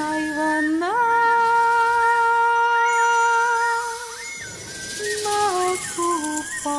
Naiwana Nakupa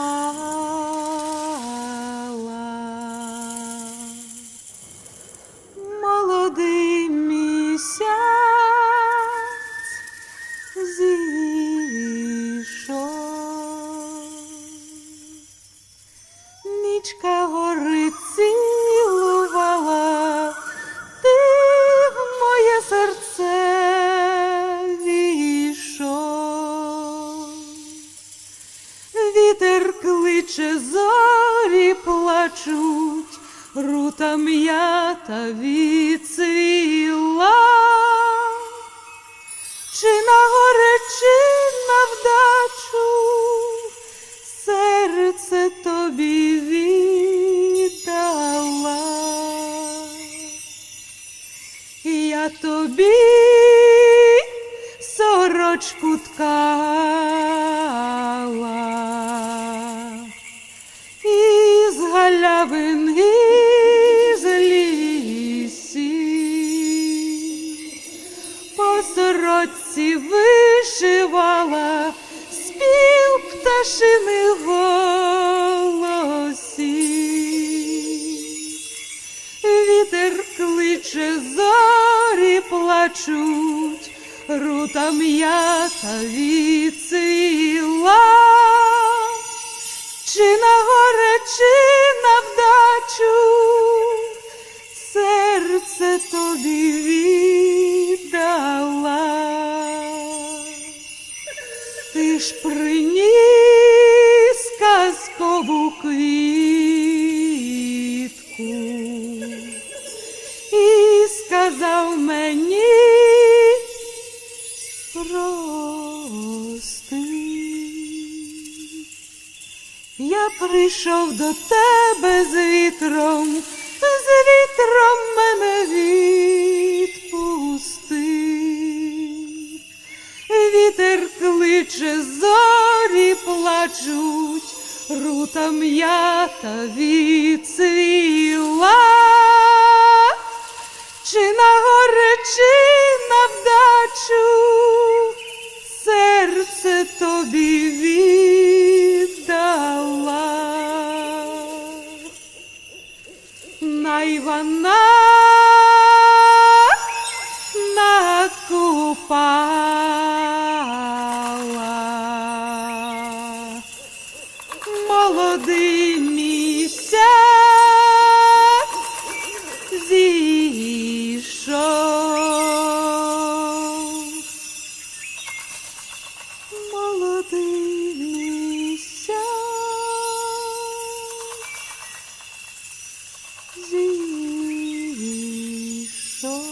плачуть, рута м'ята відцвіла. Чи на горе, чи на вдачу, серце тобі віддала. Я тобі сорочку ткала, кличе, зорі плачуть, рута м'ята відцвіла. Чи на горе, чи на вдачу, серце тобі віддала. Ти ж приніс казкову квітку сказав мені прости. Я прийшов до тебе з вітром, з вітром мене відпусти. Вітер кличе, зорі плачуть, рута м'ята відцвіла. вона накупала молодий місяць зійшов. Молодий місяць. Jesus. No.